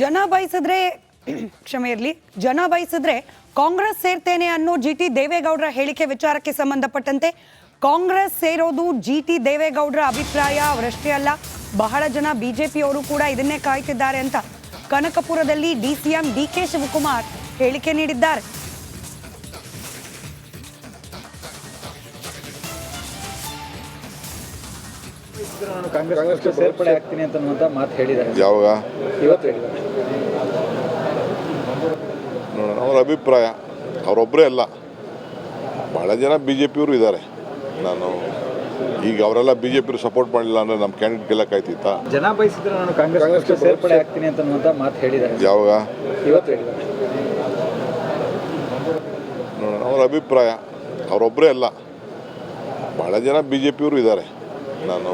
ಜನ ಬಯಸಿದ್ರೆ, ಕ್ಷಮೆ ಇರಲಿ, ಜನ ಬಯಸಿದ್ರೆ ಕಾಂಗ್ರೆಸ್ ಸೇರ್ತೇನೆ ಅನ್ನೋ ಜಿ ಟಿ ದೇವೇಗೌಡರ ಹೇಳಿಕೆ ವಿಚಾರಕ್ಕೆ ಸಂಬಂಧಪಟ್ಟಂತೆ ಕಾಂಗ್ರೆಸ್ ಸೇರೋದು ಜಿ ಟಿ ದೇವೇಗೌಡರ ಅಭಿಪ್ರಾಯ ಅವರಷ್ಟೇ ಅಲ್ಲ, ಬಹಳ ಜನ ಬಿಜೆಪಿಯವರು ಕೂಡ ಇದನ್ನೇ ಕಾಯ್ತಿದ್ದಾರೆ ಅಂತ ಕನಕಪುರದಲ್ಲಿ D C M D K Shivakumar ಹೇಳಿಕೆ ನೀಡಿದ್ದಾರೆ. ನಾನು ಕಾಂಗ್ರೆಸ್ ಸೇರ್ಪಡೆ ಆಗ್ತೀನಿ ಅಂತ ಮಾತು ಹೇಳಿದ್ದಾರೆ. ಯಾವಾಗ? ಇವತ್ತು ಹೇಳಿದ್ದಾರೆ. ನೋಡೋಣ ಅವ್ರ ಅಭಿಪ್ರಾಯ. ಅವರೊಬ್ಬರೇ ಅಲ್ಲ. ಭಾಳ ಜನ ಬಿ ಜೆ ಪಿಯವರು ಇದ್ದಾರೆ. ನಾನು ಈಗ ಅವರೆಲ್ಲ ಬಿ ಜೆ ಪಿಯವರು ಸಪೋರ್ಟ್ ಮಾಡಲಿಲ್ಲ ಅಂದರೆ ನಮ್ಮ ಕ್ಯಾಂಡಿಡೇಟ್ ಗೆಲ್ಲಕ್ಕಾಯ್ತಿತ್ತಾ? ಜನ ಬಯಸಿದ್ರೆ ನಾನು ಕಾಂಗ್ರೆಸ್ ಸೇರ್ಪಡೆ ಆಗ್ತೀನಿ ಅಂತ ಮಾತು ಹೇಳಿದ್ದಾರೆ. ಯಾವಾಗ? ಇವತ್ತು ಹೇಳಿದ್ದಾರೆ. ನೋಡೋಣ ಅವ್ರ ಅಭಿಪ್ರಾಯ. ಅವರೊಬ್ಬರೇ ಅಲ್ಲ. ಭಾಳ ಜನ ಬಿ ಜೆ ಪಿಯವರು ಇದ್ದಾರೆ. ನಾನು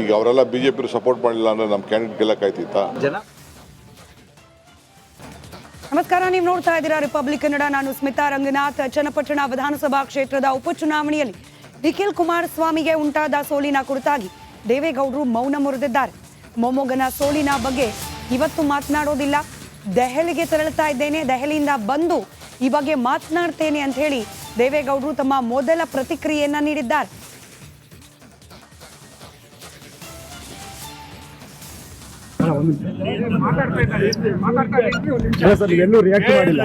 ಈಗ ಅವರೆಲ್ಲ ಬಿ ಜೆ ಸಪೋರ್ಟ್ ಮಾಡಲಿಲ್ಲ ಅಂದರೆ ನಮ್ಮ ಕ್ಯಾಂಡಿಡೇಟ್ ಗೆಲ್ಲಕ್ಕಾಯ್ತಿತ್ತಾ ಜನ. ನಮಸ್ಕಾರ ನೀವು ನೋಡ್ತಾ ಇದ್ದೀರಾ ರಿಪಬ್ಲಿಕ್ ಕನ್ನಡ ನಾನು ಸ್ಮಿತಾ ರಂಗನಾಥ್. ಚನ್ನಪಟ್ಟಣ ವಿಧಾನಸಭಾ ಕ್ಷೇತ್ರದ ಉಪಚುನಾವಣೆಯಲ್ಲಿ ನಿಖಿಲ್ ಕುಮಾರಸ್ವಾಮಿಗೆ ಉಂಟಾದ ಸೋಲಿನ ಕುರಿತಾಗಿ ದೇವೇಗೌಡರು ಮೌನ ಮುರಿದಿದ್ದಾರೆ. ಮೊಮ್ಮಗನ ಸೋಲಿನ ಬಗ್ಗೆ ಇವತ್ತು ಮಾತನಾಡೋದಿಲ್ಲ. ದೆಹಲಿಗೆ ತೆರಳುತ್ತಾ ಇದ್ದೇನೆ. ದೆಹಲಿಯಿಂದ ಬಂದು ಈ ಬಗ್ಗೆ ಮಾತನಾಡ್ತೇನೆ ಅಂತ ಹೇಳಿ ದೇವೇಗೌಡರು ತಮ್ಮ ಮೊದಲ ಪ್ರತಿಕ್ರಿಯೆಯನ್ನ ನೀಡಿದ್ದಾರೆ. ಸರ್ ಎಲ್ಲೂ ರಿಯಾಕ್ಟ್ ಮಾಡಿಲ್ಲ.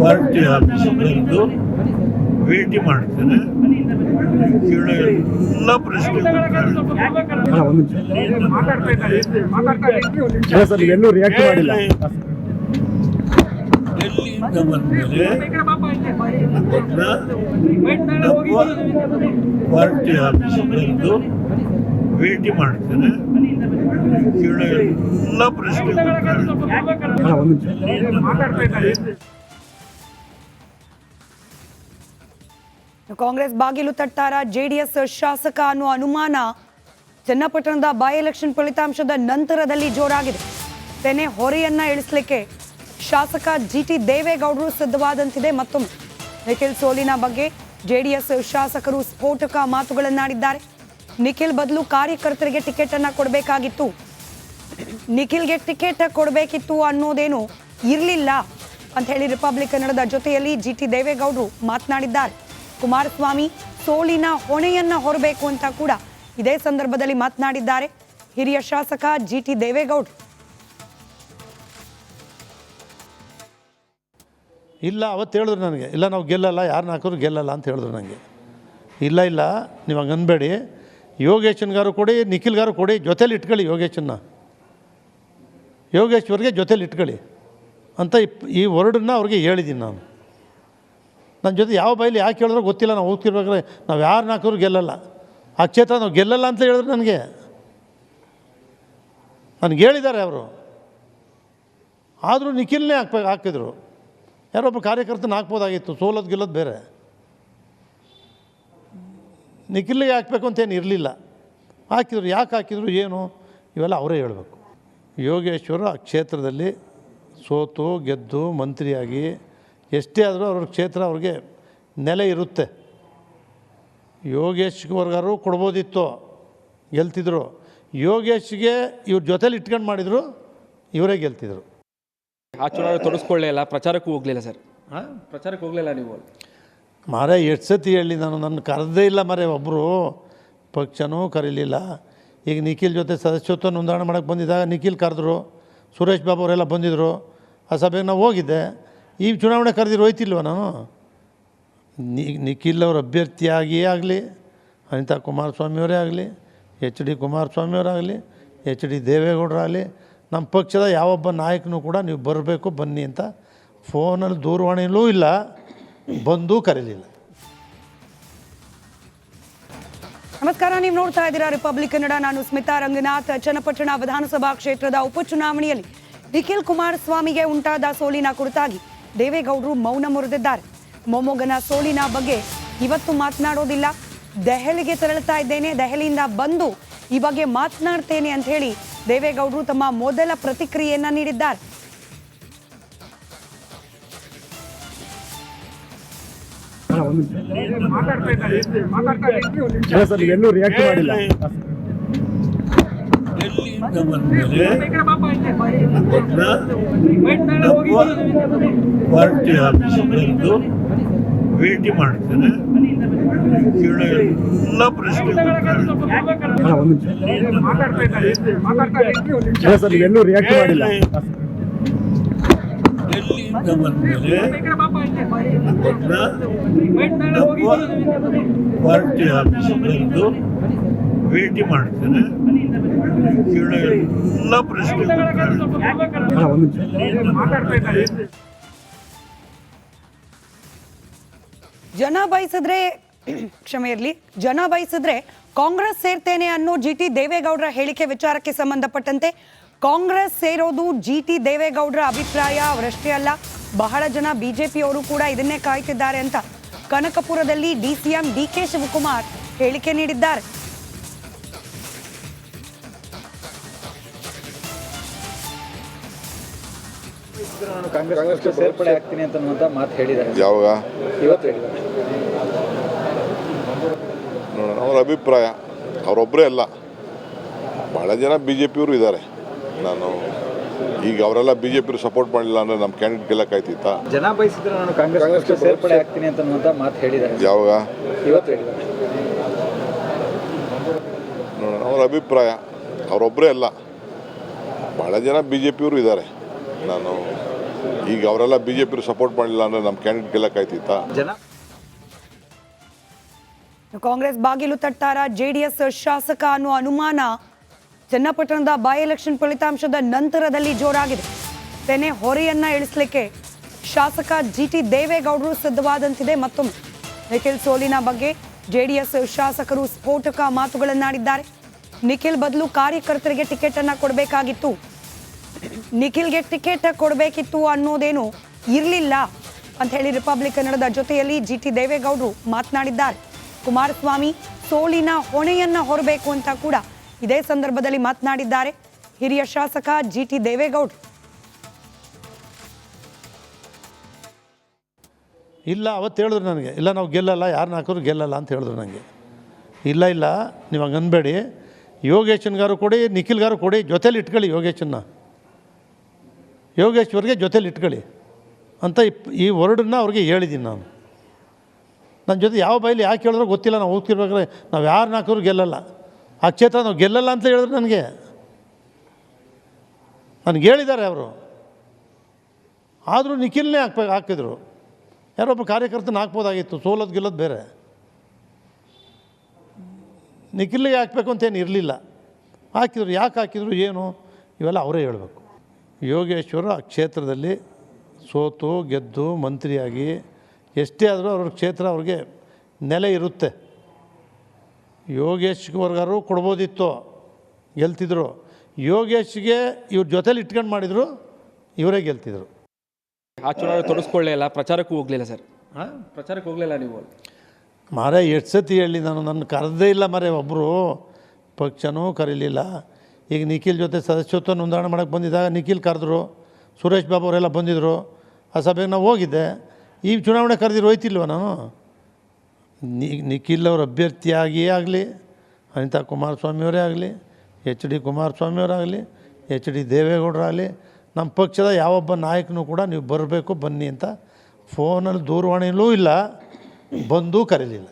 ಪಾರ್ಟಿ ಆಫೀಸ್ ಭೇಟಿ ಮಾಡ್ತೇನೆ ಕೇಳೋ ಎಲ್ಲ ಪ್ರಶ್ನೆ ಸರ್ ಎಲ್ಲೂ ರಿಯಾಕ್ಟ್ ಮಾಡಿಲ್ಲ. ಪಾರ್ಟಿ ಭೇಟಿ ಮಾಡ್ತೇನೆ. ಎಲ್ಲ ಪ್ರಶ್ನೆ ಕಾಂಗ್ರೆಸ್ ಬಾಗಿಲು ತಟ್ಟಾರ ಜೆಡಿಎಸ್ ಶಾಸಕ ಅನ್ನುವ ಅನುಮಾನ ಚನ್ನಪಟ್ಟಣದ ಬೈ ಎಲೆಕ್ಷನ್ ಫಲಿತಾಂಶದ ನಂತರದಲ್ಲಿ ಜೋರಾಗಿದೆ. ತೆನೆ ಹೊರೆಯನ್ನ ಇಳಿಸಲಿಕ್ಕೆ ಶಾಸಕ ಜಿ ಟಿ ದೇವೇಗೌಡರು ಸಿದ್ಧವಾದಂತಿದೆ. ಮತ್ತೊಮ್ಮೆ ನಿಖಿಲ್ ಸೋಲಿನ ಬಗ್ಗೆ ಜೆಡಿಎಸ್ ಶಾಸಕರು ಸ್ಫೋಟಕ ಮಾತುಗಳನ್ನಾಡಿದ್ದಾರೆ. ನಿಖಿಲ್ ಬದಲು ಕಾರ್ಯಕರ್ತರಿಗೆ ಟಿಕೆಟ್ ಅನ್ನ ಕೊಡಬೇಕಾಗಿತ್ತು. ನಿಖಿಲ್ಗೆ ಟಿಕೆಟ್ ಕೊಡಬೇಕಿತ್ತು ಅನ್ನೋದೇನು ಇರಲಿಲ್ಲ ಅಂತ ಹೇಳಿ ರಿಪಬ್ಲಿಕ್ ಕನ್ನಡದ ಜೊತೆಯಲ್ಲಿ ಜಿ ಟಿ ದೇವೇಗೌಡರು ಮಾತನಾಡಿದ್ದಾರೆ. ಕುಮಾರಸ್ವಾಮಿ ಸೋಲಿನ ಹೊಣೆಯನ್ನ ಹೊರಬೇಕು ಅಂತ ಕೂಡ ಇದೇ ಸಂದರ್ಭದಲ್ಲಿ ಮಾತನಾಡಿದ್ದಾರೆ. ಹಿರಿಯ ಶಾಸಕ ಜಿ ಟಿ ದೇವೇಗೌಡರು ಇಲ್ಲ, ಅವತ್ತು ಹೇಳಿದ್ರು ನನಗೆ. ಇಲ್ಲ, ನಾವು ಗೆಲ್ಲಲ್ಲ, ಯಾರನ್ನ ಹಾಕಿದ್ರು ಗೆಲ್ಲಲ್ಲ ಅಂತ ಹೇಳಿದ್ರು ನನಗೆ. ಇಲ್ಲ ಇಲ್ಲ, ನೀವು ಹಂಗೆ ಅನ್ಬೇಡಿ. ಯೋಗೇಶನ್ಗಾರು ಕೊಡಿ, ನಿಖಿಲ್ಗಾರು ಕೊಡಿ, ಜೊತೇಲಿ ಇಟ್ಕೊಳ್ಳಿ ಯೋಗೇಶನ್ನ. ಯೋಗೇಶ್ವರ್ಗೆ ಜೊತೇಲಿ ಇಟ್ಕೊಳ್ಳಿ ಅಂತ ಈ ವರ್ಡನ್ನ ಅವ್ರಿಗೆ ಹೇಳಿದ್ದೀನಿ ನಾನು. ನನ್ನ ಜೊತೆ ಯಾವ ಬೈಲಿ ಯಾಕೆ ಹೇಳಿದ್ರು ಗೊತ್ತಿಲ್ಲ, ನಾವು ಹೋಗ್ತಿರ್ಬೇಕಾದ್ರೆ ನಾವು ಯಾರನ್ನ ಹಾಕಿದ್ರು ಗೆಲ್ಲಲ್ಲ. ಆ ನಾವು ಗೆಲ್ಲಲ್ಲ ಅಂತ ಹೇಳಿದ್ರು ನನಗೆ. ನನಗೆ ಹೇಳಿದ್ದಾರೆ ಅವರು. ಆದರೂ ನಿಖಿಲ್ನೇ ಹಾಕ್ಬೇಕು ಹಾಕಿದ್ರು. ಯಾರೊಬ್ಬ ಕಾರ್ಯಕರ್ತನ ಹಾಕ್ಬೋದಾಗಿತ್ತು, ಸೋಲೋದು ಗೆಲ್ಲೋದು ಬೇರೆ. ನಿಖಿಲ್ಗೆ ಹಾಕಬೇಕು ಅಂತೇನು ಇರಲಿಲ್ಲ. ಹಾಕಿದ್ರು, ಯಾಕೆ ಹಾಕಿದ್ರು, ಏನು? ಇವೆಲ್ಲ ಅವರೇ ಹೇಳಬೇಕು. ಯೋಗೇಶ್ವರ ಆ ಕ್ಷೇತ್ರದಲ್ಲಿ ಸೋತು, ಗೆದ್ದು, ಮಂತ್ರಿಯಾಗಿ, ಎಷ್ಟೇ ಆದರೂ ಅವ್ರ ಕ್ಷೇತ್ರ ಅವ್ರಿಗೆ ನೆಲೆ ಇರುತ್ತೆ. ಯೋಗೇಶ್ವರ್ಗಾರು ಕೊಡ್ಬೋದಿತ್ತು, ಗೆಲ್ತಿದ್ರು. ಯೋಗೇಶ್ಗೆ ಇವ್ರ ಜೊತೇಲಿ ಇಟ್ಕೊಂಡು ಮಾಡಿದರು, ಇವರೇ ಗೆಲ್ತಿದ್ರು. ಆ ಚುನಾವಣೆ ತೊಡಸ್ಕೊಳ್ಳಲಿಲ್ಲ ಇಲ್ಲ ಪ್ರಚಾರಕ್ಕೂ ಹೋಗ್ಲಿಲ್ಲ ಸರ್. ಪ್ರಚಾರಕ್ಕೆ ಹೋಗ್ಲಿಲ್ಲ ನೀವು ಮಾರೇ ಎಷ್ಟು ಸತಿ ಹೇಳಿ ನಾನು ನನ್ನ ಕರೆದೇ ಇಲ್ಲ ಮರೆ ಒಬ್ಬರು ಪಕ್ಷನೂ ಕರೀಲಿಲ್ಲ. ಈಗ ನಿಖಿಲ್ ಜೊತೆ ಸದಸ್ಯತ್ವ ನೋಂದಣಿ ಮಾಡೋಕ್ಕೆ ಬಂದಿದ್ದಾಗ ನಿಖಿಲ್ ಕರೆದ್ರು ಸುರೇಶ್ ಬಾಬು ಅವರೆಲ್ಲ ಬಂದಿದ್ದರು ಆ ಸಭೆಗೆ ನಾವು ಹೋಗಿದ್ದೆ. ಈ ಚುನಾವಣೆ ಕರೆದಿರೋ ಹೋಯ್ತಿಲ್ವ ನಾನು? ನಿ ನಿಖಿಲ್ ಅವ್ರ ಅಭ್ಯರ್ಥಿಯಾಗಿಯೇ ಆಗಲಿ ಅನಿತಾ ಕುಮಾರಸ್ವಾಮಿಯವರೇ ಆಗಲಿ ಎಚ್ ಡಿ ಕುಮಾರಸ್ವಾಮಿಯವರಾಗಲಿ ಎಚ್ ಡಿ ದೇವೇಗೌಡರಾಗಲಿ ನಮ್ಮ ಪಕ್ಷದ ಯಾವೊಬ್ಬ ನಾಯಕನೂ ಕೂಡ ನೀವು ಬರಬೇಕು, ಬನ್ನಿ ಅಂತ ಫೋನಲ್ಲಿ ದೂರವಾಣಿಯಲ್ಲೂ ಇಲ್ಲ, ಬಂದೂ ಕರೀಲಿಲ್ಲ. ನಮಸ್ಕಾರ, ನೀವು ನೋಡ್ತಾ ಇದ್ದೀರಾ ರಿಪಬ್ಲಿಕ್ ಕನ್ನಡ ನಾನು ಸ್ಮಿತಾ ರಂಗನಾಥ್. ಚನ್ನಪಟ್ಟಣ ವಿಧಾನಸಭಾ ಕ್ಷೇತ್ರದ ಉಪಚುನಾವಣೆಯಲ್ಲಿ ನಿಖಿಲ್ ಕುಮಾರಸ್ವಾಮಿಗೆ ಉಂಟಾದ ಸೋಲಿನ ಕುರಿತಾಗಿ ದೇವೇಗೌಡರು ಮೌನ ಮುರಿದಿದ್ದಾರೆ. ಮೊಮ್ಮಗನ ಸೋಲಿನ ಬಗ್ಗೆ ಇವತ್ತು ಮಾತನಾಡೋದಿಲ್ಲ. ದೆಹಲಿಗೆ ತೆರಳುತ್ತಾ ಇದ್ದೇನೆ. ದೆಹಲಿಯಿಂದ ಬಂದು ಈ ಬಗ್ಗೆ ಮಾತನಾಡ್ತೇನೆ ಅಂತ ಹೇಳಿ ದೇವೇಗೌಡರು ತಮ್ಮ ಮೊದಲ ಪ್ರತಿಕ್ರಿಯೆಯನ್ನ ನೀಡಿದ್ದಾರೆ. ಪಾರ್ಟಿ ಆಫೀಸ್ ಭೇಟಿ ಮಾಡ್ತೇನೆ. ಎಲ್ಲ ಪ್ರಶ್ನೆ ರಿಯಾಕ್ಟ್ ಮಾಡಿಲ್ಲ. ಡೆಲ್ಲಿಯಿಂದ ಬಂದಮೇಲೆ ಪಾರ್ಟಿ ಭೇಟಿ ಮಾಡ್ತೇನೆ. ಕೇಳೋ ಎಲ್ಲ ಪ್ರಶ್ನೆ ಜನ ಬಯಸಿದ್ರೆ ಕ್ಷಮೆ ಇರಲಿ ಜನ ಬಯಸಿದ್ರೆ ಕಾಂಗ್ರೆಸ್ ಸೇರ್ತೇನೆ ಅನ್ನೋ ಜಿ ಟಿ ದೇವೇಗೌಡರ ಹೇಳಿಕೆ ವಿಚಾರಕ್ಕೆ ಸಂಬಂಧಪಟ್ಟಂತೆ ಕಾಂಗ್ರೆಸ್ ಸೇರೋದು ಜಿ ಟಿ ದೇವೇಗೌಡರ ಅಭಿಪ್ರಾಯ ಅವರಷ್ಟೇ ಅಲ್ಲ ಬಹಳ ಜನ ಬಿಜೆಪಿಯವರು ಕೂಡ ಇದನ್ನೇ ಕಾಯ್ತಿದ್ದಾರೆ ಅಂತ ಕನಕಪುರದಲ್ಲಿ D C M D K Shivakumar ಹೇಳಿಕೆ ನೀಡಿದ್ದಾರೆ. ಕಾಂಗ್ರೆಸ್ ಸೇರ್ಪಡೆ ಆಗ್ತೀನಿ ಅಂತ ಮಾತು ಹೇಳಿದ್ದಾರೆ. ಯಾವಾಗ? ಇವತ್ತು ಹೇಳಿದ್ದಾರೆ. ನೋಡೋಣ ಅವ್ರ ಅಭಿಪ್ರಾಯ. ಅವರೊಬ್ಬರೇ ಅಲ್ಲ. ಭಾಳ ಜನ ಬಿ ಜೆ ಪಿಯವರು ಇದ್ದಾರೆ. ನಾನು ಈಗ ಅವರೆಲ್ಲ ಬಿ ಜೆ ಪಿಯವರು ಸಪೋರ್ಟ್ ಮಾಡಲಿಲ್ಲ ಅಂದರೆ ನಮ್ಮ ಕ್ಯಾಂಡಿಡೇಟ್ ಗೆಲ್ಲಕ್ಕಾಯ್ತಿತ್ತ? ಜನ ಬಯಸಿದ್ರೆ ನಾನು ಕಾಂಗ್ರೆಸ್ ಸೇರ್ಪಡೆ ಆಗ್ತೀನಿ ಅಂತ ಮಾತು ಹೇಳಿದ್ದಾರೆ. ಯಾವಾಗ? ಇವತ್ತು ನೋಡೋಣ ಅವ್ರ ಅಭಿಪ್ರಾಯ. ಅವರೊಬ್ಬರೇ ಅಲ್ಲ. ಭಾಳ ಜನ ಬಿ ಜೆ ಪಿಯವರು ಇದ್ದಾರೆ. ನಾನು ಈಗ ಅವರೆಲ್ಲ ಬಿ ಜೆ ಪಿಯವರು ಸಪೋರ್ಟ್ ಮಾಡಲಿಲ್ಲ ಅಂದರೆ ನಮ್ಮ ಕ್ಯಾಂಡಿಡೇಟ್ ಗೆಲ್ಲಕ್ಕಾಯ್ತಿತ್ತ? ಜನ ಕಾಂಗ್ರೆಸ್ ಬಾಗಿಲು ತಟ್ಟಾರ ಜೆಡಿಎಸ್ ಶಾಸಕ ಅನ್ನುವ ಅನುಮಾನ ಚನ್ನಪಟ್ಟಣದ ಬೈ ಎಲೆಕ್ಷನ್ ಫಲಿತಾಂಶದ ನಂತರದಲ್ಲಿ ಜೋರಾಗಿದೆ. ತೆನೆ ಹೊರೆಯನ್ನ ಇಳಿಸಲಿಕ್ಕೆ ಶಾಸಕ ಜಿ ಟಿ ದೇವೇಗೌಡರು ಸಿದ್ಧವಾದಂತಿದೆ ಮತ್ತೊಮ್ಮೆ. ನಿಖಿಲ್ ಸೋಲಿನ ಬಗ್ಗೆ ಜೆಡಿಎಸ್ ಶಾಸಕರು ಸ್ಫೋಟಕ ಮಾತುಗಳನ್ನಾಡಿದ್ದಾರೆ. ನಿಖಿಲ್ ಬದಲು ಕಾರ್ಯಕರ್ತರಿಗೆ ಟಿಕೆಟ್ ಅನ್ನ ಕೊಡಬೇಕಾಗಿತ್ತು. ನಿಖಿಲ್ಗೆ ಟಿಕೆಟ್ ಕೊಡಬೇಕಿತ್ತು ಅನ್ನೋದೇನು ಇರಲಿಲ್ಲ ಅಂತ ಹೇಳಿ ರಿಪಬ್ಲಿಕ್ ಕನ್ನಡದ ಜೊತೆಯಲ್ಲಿ ಜಿ ಟಿ ದೇವೇಗೌಡರು ಮಾತನಾಡಿದ್ದಾರೆ. ಕುಮಾರಸ್ವಾಮಿ ಸೋಲಿನ ಹೊಣೆಯನ್ನ ಹೊರಬೇಕು ಅಂತ ಕೂಡ ಇದೇ ಸಂದರ್ಭದಲ್ಲಿ ಮಾತನಾಡಿದ್ದಾರೆ. ಹಿರಿಯ ಶಾಸಕ ಜಿ ಟಿ ದೇವೇಗೌಡ. ಇಲ್ಲ, ಅವತ್ತು ಹೇಳಿದ್ರು ನನಗೆ. ಇಲ್ಲ, ನಾವು ಗೆಲ್ಲಲ್ಲ ಯಾರನ್ನ ಹಾಕಿದ್ರು ಗೆಲ್ಲಲ್ಲ ಅಂತ ಹೇಳಿದ್ರು ನನಗೆ. ಇಲ್ಲ ಇಲ್ಲ, ನೀವು ಹಂಗೆ ಅನ್ಬೇಡಿ. ಯೋಗೇಶನ್ಗಾರು ಕೊಡಿ, ನಿಖಿಲ್ಗಾರು ಕೊಡಿ, ಜೊತೇಲಿ ಇಟ್ಕೊಳ್ಳಿ ಯೋಗೇಶನ್ನ. ಯೋಗೇಶ್ವರ್ಗೆ ಜೊತೇಲಿ ಇಟ್ಕೊಳ್ಳಿ ಅಂತ ಈ ವರ್ಡನ್ನ ಅವ್ರಿಗೆ ಹೇಳಿದ್ದೀನಿ ನಾನು. ನನ್ನ ಜೊತೆ ಯಾವ ಬೈಲಿ ಯಾಕೆ ಹೇಳಿದ್ರು ಗೊತ್ತಿಲ್ಲ. ನಾವು ಹೋಗ್ತಿರ್ಬೇಕಾದ್ರೆ ನಾವು ಯಾರು ಹಾಕಿದ್ರು ಗೆಲ್ಲಲ್ಲ. ಆ ಕ್ಷೇತ್ರ ನಾವು ಗೆಲ್ಲಲ್ಲ ಅಂತ ಹೇಳಿದ್ರು ನನಗೆ. ನನಗೆ ಹೇಳಿದ್ದಾರೆ ಅವರು. ಆದರೂ ನಿಖಿಲ್ನೇ ಹಾಕ್ಬೇಕು ಹಾಕಿದ್ರು. ಯಾರೊಬ್ಬ ಕಾರ್ಯಕರ್ತನ ಹಾಕ್ಬೋದಾಗಿತ್ತು ಸೋಲೋದು ಗೆಲ್ಲೋದು ಬೇರೆ. ನಿಖಿಲ್ಗೆ ಹಾಕಬೇಕು ಅಂತೇನು ಇರಲಿಲ್ಲ. ಹಾಕಿದ್ರು. ಯಾಕೆ ಹಾಕಿದ್ರು, ಏನು? ಇವೆಲ್ಲ ಅವರೇ ಹೇಳಬೇಕು. ಯೋಗೇಶ್ವರ ಆ ಕ್ಷೇತ್ರದಲ್ಲಿ ಸೋತು ಗೆದ್ದು ಮಂತ್ರಿಯಾಗಿ ಎಷ್ಟೇ ಆದರೂ ಅವ್ರ ಕ್ಷೇತ್ರ ಅವ್ರಿಗೆ ನೆಲೆ ಇರುತ್ತೆ. ಯೋಗೇಶ್ವರ್ಗಾರು ಕೊಡ್ಬೋದಿತ್ತು ಗೆಲ್ತಿದ್ರು. ಯೋಗೇಶ್ಗೆ ಇವ್ರ ಜೊತೇಲಿ ಇಟ್ಕೊಂಡು ಮಾಡಿದರು ಇವರೇ ಗೆಲ್ತಿದ್ರು. ಆ ಚುನಾವಣೆ ತೊಡಸ್ಕೊಳ್ಳೇ ಇಲ್ಲ ಪ್ರಚಾರಕ್ಕೂ ಹೋಗಲಿಲ್ಲ ಸರ್. ಹಾಂ ಪ್ರಚಾರಕ್ಕೆ ಹೋಗಲಿಲ್ಲ ನೀವು ಮಾರೇ ಎಷ್ಟು ಸತಿ ಹೇಳಿ ನಾನು ನನ್ನ ಕರೆದೇ ಇಲ್ಲ ಮರೆ ಒಬ್ಬರು ಪಕ್ಷನೂ ಕರೀಲಿಲ್ಲ. ಈಗ ನಿಖಿಲ್ ಜೊತೆ ಸದಸ್ಯತ್ವ ನೋಂದಣಿ ಮಾಡೋಕ್ಕೆ ಬಂದಿದ್ದಾಗ ನಿಖಿಲ್ ಕರೆದ್ರು. ಸುರೇಶ್ ಬಾಬು ಅವರೆಲ್ಲ ಬಂದಿದ್ದರು ಆ ಸಭೆಗೆ ನಾವು ಹೋಗಿದ್ದೆ. ಈ ಚುನಾವಣೆ ಕರೆದಿರೋ ಹೋಯ್ತಿಲ್ವ ನಾನು? ನಿಖಿಲ್ ಅವ್ರ ಅಭ್ಯರ್ಥಿಯಾಗಿಯೇ ಆಗಲಿ, ಅನಿತಾ ಕುಮಾರಸ್ವಾಮಿಯವರೇ ಆಗಲಿ, ಎಚ್ ಡಿ ಕುಮಾರಸ್ವಾಮಿಯವರಾಗಲಿ ಎಚ್ ಡಿ ದೇವೇಗೌಡರಾಗಲಿ ನಮ್ಮ ಪಕ್ಷದ ಯಾವೊಬ್ಬ ನಾಯಕನೂ ಕೂಡ ನೀವು ಬರಬೇಕು ಬನ್ನಿ ಅಂತ ಫೋನಲ್ಲಿ ದೂರವಾಣಿಯಲ್ಲೂ ಇಲ್ಲ, ಬಂದೂ ಕರೀಲಿಲ್ಲ.